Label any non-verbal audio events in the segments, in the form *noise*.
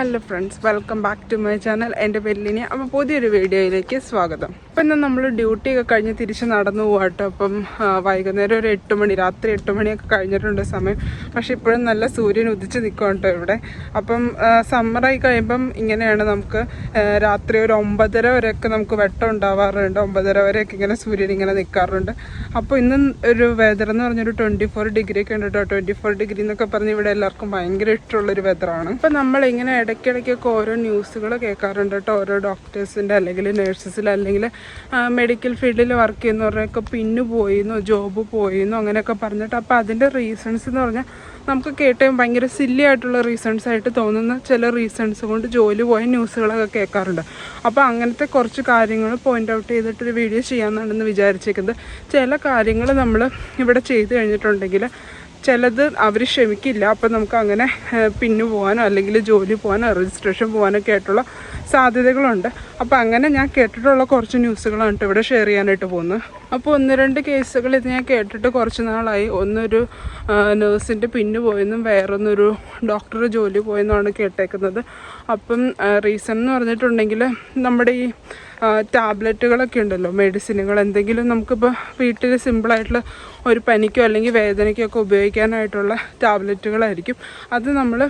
Hello friends welcome back to my channel എന്റെ പേരിലിനി അപ്പോൾ പുതിയൊരു വീഡിയോയിലേക്ക് സ്വാഗതം. അപ്പം ഇന്ന് നമ്മൾ ഡ്യൂട്ടിയൊക്കെ കഴിഞ്ഞ് തിരിച്ച് നടന്നു പോകാട്ടോ അപ്പം വൈകുന്നേരം ഒരു എട്ട് മണി രാത്രി എട്ട് മണിയൊക്കെ കഴിഞ്ഞിട്ടുണ്ട് സമയം. പക്ഷേ ഇപ്പോഴും നല്ല സൂര്യൻ ഉദിച്ച് നിൽക്കും കേട്ടോ ഇവിടെ. അപ്പം സമ്മറായി കഴിയുമ്പം ഇങ്ങനെയാണ് നമുക്ക് രാത്രി ഒരു ഒമ്പതര വരെയൊക്കെ നമുക്ക് വെട്ടം ഉണ്ടാവാറുണ്ട്. ഒമ്പതര വരെയൊക്കെ ഇങ്ങനെ സൂര്യൻ ഇങ്ങനെ നിൽക്കാറുണ്ട്. അപ്പോൾ ഇന്ന് ഒരു വെതർ എന്ന് പറഞ്ഞൊരു ട്വന്റി ഫോർ ഡിഗ്രി ഒക്കെ ഉണ്ട് കേട്ടോ. ട്വന്റി ഫോർ ഡിഗ്രി എന്നൊക്കെ പറഞ്ഞ് ഇവിടെ എല്ലാവർക്കും ഭയങ്കര ഇഷ്ടമുള്ളൊരു വെതറാണ് ഇപ്പം നമ്മൾ ഇങ്ങനെ ഇടയ്ക്കിടയ്ക്കൊക്കെ ഓരോ ന്യൂസുകൾ കേൾക്കാറുണ്ട് കേട്ടോ. ഓരോ ഡോക്ടേഴ്സിന്റെ അല്ലെങ്കിൽ നേഴ്സസിൽ അല്ലെങ്കിൽ മെഡിക്കൽ ഫീൽഡിൽ വർക്ക് ചെയ്യുന്നവരുടെയൊക്കെ പിന്നു പോയിന്നോ ജോബ് പോയിന്നോ അങ്ങനെയൊക്കെ പറഞ്ഞിട്ട് അപ്പോൾ അതിന്റെ റീസൺസ് എന്ന് പറഞ്ഞാൽ നമുക്ക് കേട്ടേം ഭയങ്കര സില്ലി ആയിട്ടുള്ള റീസൺസ് ആയിട്ട് തോന്നുന്ന ചില റീസൺസ് കൊണ്ട് ജോലി പോയ ന്യൂസുകളൊക്കെ കേൾക്കാറുണ്ട്. അപ്പോൾ അങ്ങനത്തെ കുറച്ച് കാര്യങ്ങൾ പോയിന്റ് ഔട്ട് ചെയ്തിട്ടൊരു വീഡിയോ ചെയ്യാമെന്നാണെന്ന് വിചാരിച്ചേക്കുന്നത്. ചില കാര്യങ്ങൾ നമ്മൾ ഇവിടെ ചെയ്തു കഴിഞ്ഞിട്ടുണ്ടെങ്കിൽ ചിലത് അവർ ക്ഷമിക്കില്ല. അപ്പം നമുക്ക് അങ്ങനെ പിന്നു പോകാനോ അല്ലെങ്കിൽ ജോലി പോകാനോ രജിസ്ട്രേഷൻ പോകാനൊക്കെ ആയിട്ടുള്ള സാധ്യതകളുണ്ട്. അപ്പോൾ അങ്ങനെ ഞാൻ കേട്ടിട്ടുള്ള കുറച്ച് ന്യൂസുകളാണ് ഇവിടെ ഷെയർ ചെയ്യാനായിട്ട് പോകുന്നത്. അപ്പോൾ ഒന്ന് രണ്ട് കേസുകൾ ഇത് ഞാൻ കേട്ടിട്ട് കുറച്ച് നാളായി. ഒന്നൊരു നേഴ്സിന്റെ പിന്ന് പോയെന്നും വേറൊന്നൊരു ഡോക്ടർ ജോലി പോയെന്നുമാണ് കേട്ടേക്കുന്നത്. അപ്പം റീസൺ എന്ന് പറഞ്ഞിട്ടുണ്ടെങ്കിൽ നമ്മുടെ ഈ ടാബ്ലറ്റുകളൊക്കെ ഉണ്ടല്ലോ മെഡിസിനുകൾ എന്തെങ്കിലും നമുക്കിപ്പോൾ വീട്ടിൽ സിമ്പിളായിട്ടുള്ള ഒരു പനിക്കോ അല്ലെങ്കിൽ വേദനയ്ക്കോ ഒക്കെ ഉപയോഗിക്കാനായിട്ടുള്ള ടാബ്ലറ്റുകളായിരിക്കും അത് നമ്മൾ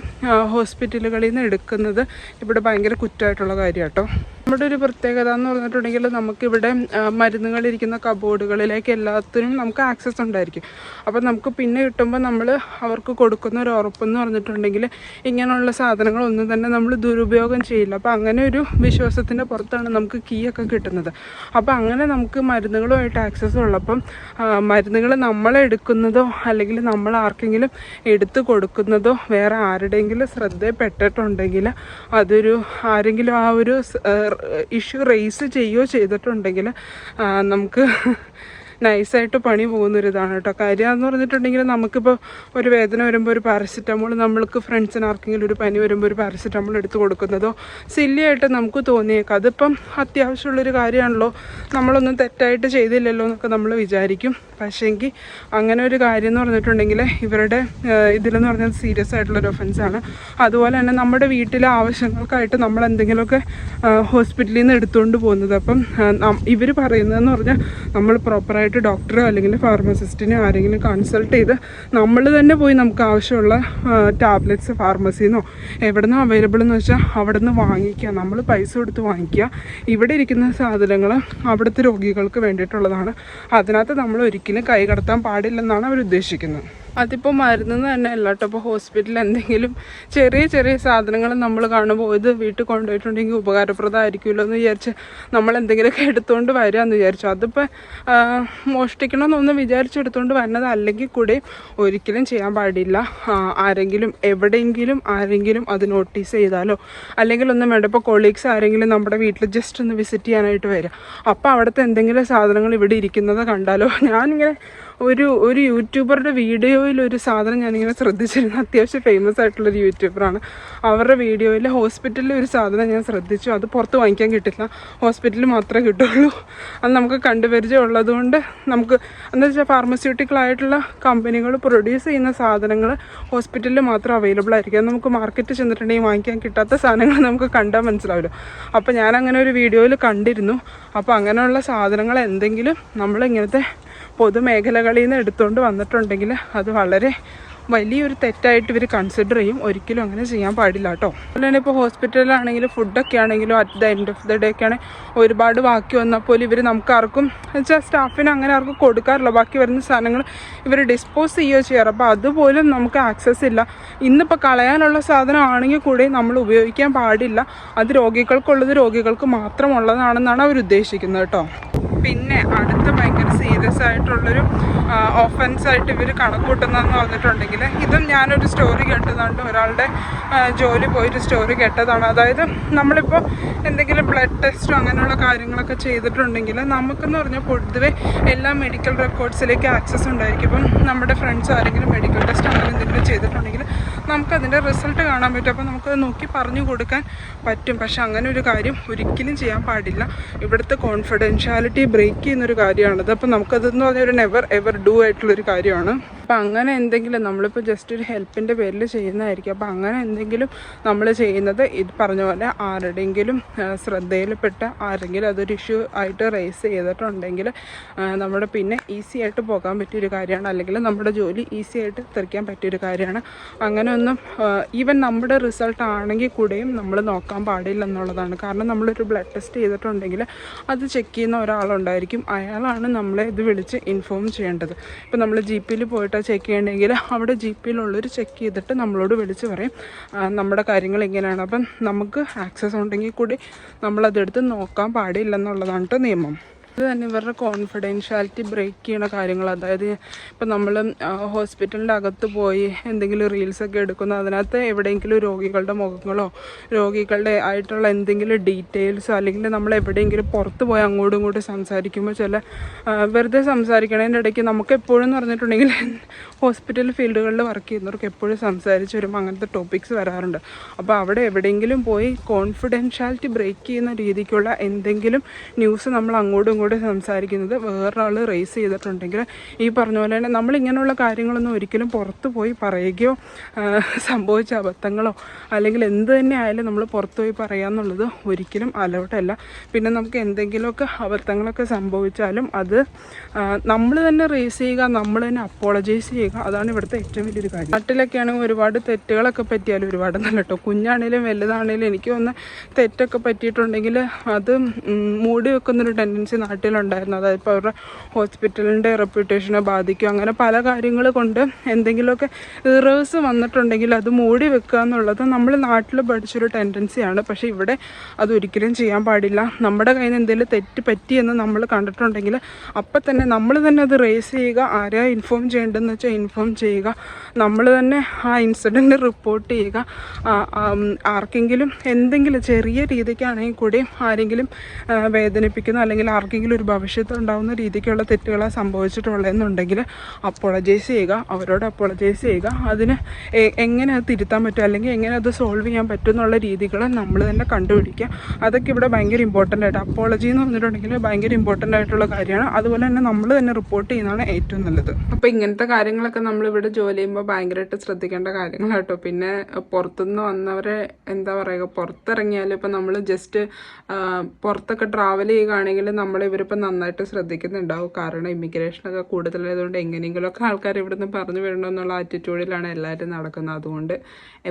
ഹോസ്പിറ്റലുകളിൽ നിന്ന് എടുക്കുന്നത്. ഇവിടെ ഭയങ്കര കുറ്റമായിട്ടുള്ള കാര്യം കേട്ടോ നമ്മുടെ ഒരു പ്രത്യേകത എന്ന് പറഞ്ഞിട്ടുണ്ടെങ്കിൽ നമുക്കിവിടെ മരുന്നുകളിരിക്കുന്ന കബോർഡുകളിലേക്ക് എല്ലാത്തിനും നമുക്ക് ആക്സസ് ഉണ്ടായിരിക്കും. അപ്പം നമുക്ക് പിന്നെ കിട്ടുമ്പോൾ നമ്മൾ അവർക്ക് കൊടുക്കുന്ന ഒരു ഉറപ്പെന്ന് പറഞ്ഞിട്ടുണ്ടെങ്കിൽ ഇങ്ങനെയുള്ള സാധനങ്ങളൊന്നും തന്നെ നമ്മൾ ദുരുപയോഗം ചെയ്യില്ല. അപ്പോൾ അങ്ങനെ ഒരു വിശ്വാസത്തിന്റെ പുറത്താണ് നമുക്ക് കീ ഒക്കെ കിട്ടുന്നത്. അപ്പോൾ അങ്ങനെ നമുക്ക് മരുന്നുകളുമായിട്ട് ആക്സസ് ഉള്ളപ്പം മരുന്നുകൾ നമ്മളെടുക്കുന്നതോ അല്ലെങ്കിൽ നമ്മൾ ആർക്കെങ്കിലും എടുത്തു കൊടുക്കുന്നതോ വേറെ ആരുടെയെങ്കിലും ശ്രദ്ധയിൽപ്പെട്ടിട്ടുണ്ടെങ്കിൽ അതൊരു ആരെങ്കിലും ആ ഒരു ഇഷ്യൂ റേസ് ചെയ്യുകയോ ചെയ്തിട്ടുണ്ടെങ്കിൽ നമുക്ക് നൈസായിട്ട് പണി പോകുന്നൊരിതാണ് കേട്ടോ. കാര്യം എന്ന് പറഞ്ഞിട്ടുണ്ടെങ്കിൽ നമുക്കിപ്പോൾ ഒരു വേദന വരുമ്പോൾ ഒരു പാരസിറ്റമോൾ നമ്മൾക്ക് ഫ്രണ്ട്സിന് ആർക്കെങ്കിലും ഒരു പനി വരുമ്പോൾ ഒരു പാരസിറ്റമോൾ എടുത്ത് കൊടുക്കുന്നതോ സില്ലിയായിട്ട് നമുക്ക് തോന്നിയേക്കാം. അതിപ്പം അത്യാവശ്യമുള്ളൊരു കാര്യമാണല്ലോ. നമ്മളൊന്നും തെറ്റായിട്ട് ചെയ്തില്ലല്ലോ എന്നൊക്കെ നമ്മൾ വിചാരിക്കും. പക്ഷേങ്കിൽ അങ്ങനെ ഒരു കാര്യം എന്ന് പറഞ്ഞിട്ടുണ്ടെങ്കിൽ ഇവരുടെ ഇതിലെന്ന് പറഞ്ഞാൽ സീരിയസ് ആയിട്ടുള്ളൊരു ഒഫൻസാണ് അതുപോലെ തന്നെ നമ്മുടെ വീട്ടിലെ ആവശ്യങ്ങൾക്കായിട്ട് നമ്മൾ എന്തെങ്കിലുമൊക്കെ ഹോസ്പിറ്റലിൽ നിന്ന് എടുത്തുകൊണ്ട് പോകുന്നത്. അപ്പം ഇവർ പറയുന്നതെന്ന് പറഞ്ഞാൽ നമ്മൾ പ്രോപ്പറായിട്ട് ഡോക്ടറോ അല്ലെങ്കിൽ ഫാർമസിസ്റ്റിനെ ആരെങ്കിലും കൺസൾട്ട് ചെയ്ത് നമ്മൾ തന്നെ പോയി നമുക്ക് ആവശ്യമുള്ള ടാബ്ലറ്റ്സ് ഫാർമസിയിൽ നിന്നോ എവിടെ നിന്നോ അവൈലബിൾ എന്ന് വെച്ചാൽ അവിടെ നിന്ന് വാങ്ങിക്കുക. നമ്മൾ പൈസ കൊടുത്ത് വാങ്ങിക്കുക. ഇവിടെ ഇരിക്കുന്ന സാധനങ്ങൾ അവിടുത്തെ രോഗികൾക്ക് വേണ്ടിയിട്ടുള്ളതാണ്. അതിനകത്ത് നമ്മൾ ഒരിക്കലും കൈ കടത്താൻ പാടില്ലെന്നാണ് അവർ ഉദ്ദേശിക്കുന്നത്. അതിപ്പോൾ മരുന്ന് തന്നെ അല്ല കേട്ടോ ഇപ്പോൾ ഹോസ്പിറ്റലിൽ എന്തെങ്കിലും ചെറിയ ചെറിയ സാധനങ്ങൾ നമ്മൾ കാണുമ്പോൾ ഇത് വീട്ടിൽ കൊണ്ടുപോയിട്ടുണ്ടെങ്കിൽ ഉപകാരപ്രദമായിരിക്കുമല്ലോ എന്ന് വിചാരിച്ച് നമ്മൾ എന്തെങ്കിലുമൊക്കെ എടുത്തുകൊണ്ട് വരാമെന്ന് വിചാരിച്ചു അതിപ്പോൾ മോഷ്ടിക്കണമെന്നൊന്ന് വിചാരിച്ചെടുത്തുകൊണ്ട് വരുന്നത് അല്ലെങ്കിൽ കൂടെ ഒരിക്കലും ചെയ്യാൻ പാടില്ല. ആരെങ്കിലും എവിടെയെങ്കിലും ആരെങ്കിലും അത് നോട്ടീസ് ചെയ്താലോ? അല്ലെങ്കിൽ ഒന്നും വേണ്ട. ഇപ്പോൾ കൊളീഗ്സ് ആരെങ്കിലും നമ്മുടെ വീട്ടിൽ ജസ്റ്റ് ഒന്ന് വിസിറ്റ് ചെയ്യാനായിട്ട് വരിക. അപ്പോൾ അവിടുത്തെ എന്തെങ്കിലും സാധനങ്ങൾ ഇവിടെ ഇരിക്കുന്നത് കണ്ടാലോ? *laughs* ഞാനിങ്ങനെ ഒരു ഒരു യൂട്യൂബറുടെ വീഡിയോയിൽ ഒരു സാധനം ഞാനിങ്ങനെ ശ്രദ്ധിച്ചിരുന്നു. അത്യാവശ്യം ഫേമസ് ആയിട്ടുള്ളൊരു യൂട്യൂബറാണ് അവരുടെ വീഡിയോയിൽ ഹോസ്പിറ്റലിൽ ഒരു സാധനം ഞാൻ ശ്രദ്ധിച്ചു. അത് പുറത്ത് വാങ്ങിക്കാൻ കിട്ടില്ല. ഹോസ്പിറ്റലിൽ മാത്രമേ കിട്ടുള്ളൂ. അത് നമുക്ക് കണ്ടുപരിചയം ഉള്ളതുകൊണ്ട് നമുക്ക് എന്താ വെച്ചാൽ ഫാർമസ്യൂട്ടിക്കൽ ആയിട്ടുള്ള കമ്പനികൾ പ്രൊഡ്യൂസ് ചെയ്യുന്ന സാധനങ്ങൾ ഹോസ്പിറ്റലിൽ മാത്രം അവൈലബിൾ ആയിരിക്കും. നമുക്ക് മാർക്കറ്റ് ചെന്നിട്ടുണ്ടെങ്കിൽ വാങ്ങിക്കാൻ കിട്ടാത്ത സാധനങ്ങൾ നമുക്ക് കണ്ടാൽ മനസ്സിലാവില്ല. അപ്പോൾ ഞാൻ അങ്ങനെ ഒരു വീഡിയോയിൽ കണ്ടിരുന്നു. അപ്പോൾ അങ്ങനെയുള്ള സാധനങ്ങൾ എന്തെങ്കിലും നമ്മൾ ഇങ്ങനത്തെ പൊതുമേഖലകളിൽ നിന്ന് എടുത്തുകൊണ്ട് വന്നിട്ടുണ്ടെങ്കിൽ അത് വളരെ വലിയൊരു തെറ്റായിട്ട് ഇവർ കൺസിഡർ ചെയ്യും. ഒരിക്കലും അങ്ങനെ ചെയ്യാൻ പാടില്ല കേട്ടോ. അതുപോലെ തന്നെ ഇപ്പോൾ ഹോസ്പിറ്റലിലാണെങ്കിലും ഫുഡൊക്കെ ആണെങ്കിലും at the end of the day ഒക്കെ ആണെങ്കിൽ ഒരുപാട് ബാക്കി വന്നാൽ പോലും ഇവർ നമുക്ക് ആർക്കും വെച്ചാൽ സ്റ്റാഫിന് അങ്ങനെ ആർക്കും കൊടുക്കാറില്ല. ബാക്കി വരുന്ന സാധനങ്ങൾ ഇവർ ഡിസ്പോസ് ചെയ്യുകയോ ചെയ്യാറ്. അപ്പോൾ അതുപോലും നമുക്ക് ആക്സസ് ഇല്ല. ഇന്നിപ്പോൾ കളയാനുള്ള സാധനമാണെങ്കിൽ കൂടി നമ്മൾ ഉപയോഗിക്കാൻ പാടില്ല. അത് രോഗികൾക്കുള്ളത് രോഗികൾക്ക് മാത്രമുള്ളതാണെന്നാണ് അവർ ഉദ്ദേശിക്കുന്നത് കേട്ടോ. പിന്നെ അടുത്ത ഭയങ്കര സീരിയസ് ആയിട്ടുള്ളൊരു ഓഫൻസ് ആയിട്ട് ഇവർ കണക്കൂട്ടുന്നതെന്ന് പറഞ്ഞിട്ടുണ്ടെങ്കിൽ ഇതും ഞാനൊരു സ്റ്റോറി കേട്ടതുകൊണ്ട് ഒരാളുടെ ജോലി പോയിട്ട് സ്റ്റോറി കേട്ടതാണ്. അതായത് നമ്മളിപ്പോൾ എന്തെങ്കിലും ബ്ലഡ് ടെസ്റ്റോ അങ്ങനെയുള്ള കാര്യങ്ങളൊക്കെ ചെയ്തിട്ടുണ്ടെങ്കിൽ നമുക്കെന്ന് പറഞ്ഞാൽ പൊതുവെ എല്ലാ മെഡിക്കൽ റെക്കോർഡ്സിലേക്ക് ആക്സസ് ഉണ്ടായിരിക്കും. ഇപ്പം നമ്മുടെ ഫ്രണ്ട്സ് ആരെങ്കിലും മെഡിക്കൽ ടെസ്റ്റ് അങ്ങനെ എന്തെങ്കിലും ചെയ്തിട്ടുണ്ടെങ്കിൽ നമുക്കതിന്റെ റിസൾട്ട് കാണാൻ പറ്റും. അപ്പോൾ നമുക്കത് നോക്കി പറഞ്ഞു കൊടുക്കാൻ പറ്റും. പക്ഷേ അങ്ങനെ ഒരു കാര്യം ഒരിക്കലും ചെയ്യാൻ പാടില്ല. ഇവിടുത്തെ കോൺഫിഡൻഷ്യാലിറ്റി ബ്രേക്ക് ചെയ്യുന്നൊരു കാര്യമാണത്. അപ്പോൾ നമുക്കതെന്ന് പറഞ്ഞാൽ ഒരു നെവർ എവർ ഡു ആയിട്ടുള്ളൊരു കാര്യമാണ്. അപ്പം അങ്ങനെ എന്തെങ്കിലും നമ്മളിപ്പോൾ ജസ്റ്റ് ഒരു ഹെൽപ്പിന്റെ പേരിൽ ചെയ്യുന്നതായിരിക്കും. അപ്പോൾ അങ്ങനെ എന്തെങ്കിലും നമ്മൾ ചെയ്യുന്നത് ഇത് പറഞ്ഞ പോലെ ആരുടെയെങ്കിലും ആ, ശ്രദ്ധയിൽപ്പെട്ട ആരെങ്കിലും അതൊരു ഇഷ്യൂ ആയിട്ട് റേസ് ചെയ്തിട്ടുണ്ടെങ്കിൽ നമ്മുടെ പിന്നെ ഈസി ആയിട്ട് പോകാൻ പറ്റിയൊരു കാര്യമാണ്. അല്ലെങ്കിൽ നമ്മുടെ ജോലി ഈസി ആയിട്ട് തെറിക്കാൻ പറ്റിയൊരു കാര്യമാണ്. അങ്ങനെയൊന്നും ഈവൻ നമ്മുടെ റിസൾട്ട് ആണെങ്കിൽ കൂടെയും നമ്മൾ നോക്കാൻ പാടില്ല എന്നുള്ളതാണ് കാരണം നമ്മളൊരു ബ്ലഡ് ടെസ്റ്റ് ചെയ്തിട്ടുണ്ടെങ്കിൽ അത് ചെക്ക് ചെയ്യുന്ന ഒരാളുണ്ടായിരിക്കും. അയാളാണ് നമ്മളെ ഇത് വിളിച്ച് ഇൻഫോം ചെയ്യേണ്ടത്. ഇപ്പോൾ നമ്മൾ ജി പിയിൽ പോയിട്ടാണ് ചെക്ക് ചെയ്യണമെങ്കിൽ അവിടെ ജി പിയിലുള്ളവർ ചെക്ക് ചെയ്തിട്ട് നമ്മളോട് വിളിച്ച് പറയും നമ്മുടെ കാര്യങ്ങൾ ഇങ്ങനെയാണ് അപ്പം നമുക്ക് ആക്സസ് ഉണ്ടെങ്കിൽ കൂടി നമ്മളതെടുത്ത് നോക്കാൻ പാടില്ല എന്നുള്ളതാണ് നിയമം. ഇത് തന്നെ ഇവരുടെ കോൺഫിഡൻഷ്യാലിറ്റി ബ്രേക്ക് ചെയ്യണ കാര്യങ്ങൾ. അതായത് ഇപ്പം നമ്മൾ ഹോസ്പിറ്റലിന്റെ അകത്ത് പോയി എന്തെങ്കിലും റീൽസൊക്കെ എടുക്കുന്ന. അതിനകത്ത് എവിടെയെങ്കിലും രോഗികളുടെ മുഖങ്ങളോ രോഗികളുടെ ആയിട്ടുള്ള എന്തെങ്കിലും ഡീറ്റെയിൽസോ അല്ലെങ്കിൽ നമ്മൾ എവിടെയെങ്കിലും പുറത്ത് പോയി അങ്ങോട്ടും ഇങ്ങോട്ടും സംസാരിക്കുമ്പോൾ ചില വെറുതെ സംസാരിക്കണതിന്റെ ഇടയ്ക്ക് നമുക്ക് എപ്പോഴും എന്ന് പറഞ്ഞിട്ടുണ്ടെങ്കിൽ ഹോസ്പിറ്റൽ ഫീൽഡുകളിൽ വർക്ക് ചെയ്യുന്നവർക്ക് എപ്പോഴും സംസാരിച്ച് വരുമ്പോൾ അങ്ങനത്തെ ടോപ്പിക്സ് വരാറുണ്ട്. അപ്പോൾ അവിടെ എവിടെയെങ്കിലും പോയി കോൺഫിഡൻഷ്യാലിറ്റി ബ്രേക്ക് ചെയ്യുന്ന രീതിക്കുള്ള എന്തെങ്കിലും ന്യൂസ് നമ്മൾ അങ്ങോട്ടും ഇങ്ങോട്ടും സംസാരിക്കുന്നത് വേറൊരാൾ റേസ് ചെയ്തിട്ടുണ്ടെങ്കിൽ ഈ പറഞ്ഞ പോലെ തന്നെ നമ്മൾ ഇങ്ങനെയുള്ള കാര്യങ്ങളൊന്നും ഒരിക്കലും പുറത്ത് പോയി പറയുകയോ സംഭവിച്ച അബദ്ധങ്ങളോ അല്ലെങ്കിൽ എന്ത് തന്നെ ആയാലും നമ്മൾ പുറത്ത് പോയി പറയാന്നുള്ളത് ഒരിക്കലും അലോട്ടല്ല പിന്നെ നമുക്ക് എന്തെങ്കിലുമൊക്കെ അബദ്ധങ്ങളൊക്കെ സംഭവിച്ചാലും അത് നമ്മൾ തന്നെ റേസ് ചെയ്യുക നമ്മൾ തന്നെ അപ്പോളജൈസ് ചെയ്യുക അതാണ് ഇവിടുത്തെ ഏറ്റവും വലിയൊരു കാര്യം. നാട്ടിലൊക്കെ ആണെങ്കിൽ ഒരുപാട് തെറ്റുകളൊക്കെ പറ്റിയാലും ഒരുപാട് നല്ല കേട്ടോ കുഞ്ഞാണേലും വലുതാണേലും എനിക്ക് ഒന്ന് തെറ്റൊക്കെ പറ്റിയിട്ടുണ്ടെങ്കിൽ അത് മൂടി വെക്കുന്നൊരു ടെൻഡൻസി നാട്ടിലുണ്ടായിരുന്നു. അതായത് ഇപ്പോൾ അവരുടെ ഹോസ്പിറ്റലിന്റെ റെപ്യൂട്ടേഷനെ ബാധിക്കും. അങ്ങനെ പല കാര്യങ്ങൾ കൊണ്ട് എന്തെങ്കിലുമൊക്കെ ഇറേഴ്സ് വന്നിട്ടുണ്ടെങ്കിൽ അത് മൂടി വെക്കുക എന്നുള്ളത് നമ്മൾ നാട്ടിൽ പഠിച്ചൊരു ടെൻഡൻസിയാണ്. പക്ഷേ ഇവിടെ അതൊരിക്കലും ചെയ്യാൻ പാടില്ല. നമ്മുടെ കയ്യിൽ നിന്ന് എന്തെങ്കിലും തെറ്റ് പറ്റിയെന്ന് നമ്മൾ കണ്ടിട്ടുണ്ടെങ്കിൽ അപ്പം തന്നെ നമ്മൾ തന്നെ അത് റേസ് ചെയ്യുക. ആരെയാ ഇൻഫോം ചെയ്യേണ്ടതെന്ന് വെച്ചാൽ ഇൻഫോം ചെയ്യുക. നമ്മൾ തന്നെ ആ ഇൻസിഡന്റ് റിപ്പോർട്ട് ചെയ്യുക. ആർക്കെങ്കിലും എന്തെങ്കിലും ചെറിയ രീതിക്കാണെങ്കിൽ കൂടി ആരെങ്കിലും വേദനിപ്പിക്കുന്ന അല്ലെങ്കിൽ ആർക്കെങ്കിലും ഒരു ഭവിഷ്യത്ത് ഉണ്ടാകുന്ന രീതിക്കുള്ള തെറ്റുകളാണ് സംഭവിച്ചിട്ടുള്ളതെന്നുണ്ടെങ്കിൽ അപ്പോളജൈസ് ചെയ്യുക അവരോട് അപ്പോളജൈസ് ചെയ്യുക. അതിന് എങ്ങനെ അത് തിരുത്താൻ പറ്റും? അല്ലെങ്കിൽ എങ്ങനെ അത് സോൾവ് ചെയ്യാൻ പറ്റും എന്നുള്ള രീതികൾ നമ്മൾ തന്നെ കണ്ടുപിടിക്കുക. അതൊക്കെ ഇവിടെ ഭയങ്കര ഇമ്പോർട്ടന്റ് ആയിട്ട് അപ്പോളജി എന്ന് പറഞ്ഞിട്ടുണ്ടെങ്കിൽ ഭയങ്കര ഇമ്പോർട്ടന്റ് ആയിട്ടുള്ള കാര്യമാണ്. അതുപോലെ തന്നെ നമ്മൾ തന്നെ റിപ്പോർട്ട് ചെയ്യുന്നതാണ് ഏറ്റവും നല്ലത്. അപ്പോൾ ഇങ്ങനത്തെ കാര്യങ്ങളൊക്കെ നമ്മളിവിടെ ജോലി ചെയ്യുമ്പോൾ ഭയങ്കരമായിട്ട് ശ്രദ്ധിക്കേണ്ട കാര്യങ്ങളാട്ടോ. പിന്നെ പുറത്തുനിന്ന് വന്നവരെ എന്താ പറയുക പുറത്തിറങ്ങിയാലും ഇപ്പം നമ്മൾ ജസ്റ്റ് പുറത്തൊക്കെ ട്രാവൽ ചെയ്യുകയാണെങ്കിൽ നമ്മൾ ഇവരിപ്പോൾ നന്നായിട്ട് ശ്രദ്ധിക്കുന്നുണ്ടാവും. കാരണം ഇമിഗ്രേഷനൊക്കെ കൂടുതലായതുകൊണ്ട് എങ്ങനെയെങ്കിലുമൊക്കെ ആൾക്കാർ ഇവിടുന്ന് പറഞ്ഞു വിടണമെന്നുള്ള ആറ്റിറ്റ്യൂഡിലാണ് എല്ലാവരും നടക്കുന്നത്. അതുകൊണ്ട്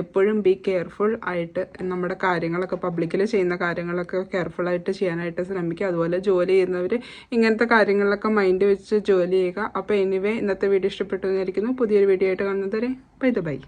എപ്പോഴും ബി കെയർഫുൾ ആയിട്ട് നമ്മുടെ കാര്യങ്ങളൊക്കെ പബ്ലിക്കിൽ ചെയ്യുന്ന കാര്യങ്ങളൊക്കെ കെയർഫുള്ളായിട്ട് ചെയ്യാനായിട്ട് ശ്രമിക്കുക. അതുപോലെ ജോലി ചെയ്യുന്നവർ ഇങ്ങനത്തെ കാര്യങ്ങളിലൊക്കെ മൈൻഡ് വെച്ച് ജോലി ചെയ്യുക. അപ്പോൾ എനിവേ ഇന്നത്തെ വീഡിയോ ഇഷ്ടപ്പെട്ടു എന്നിരിക്കുന്നു പുതിയൊരു വീഡിയോ ആയിട്ട് കാണുന്നതുവരെ ബൈ ദ ബൈ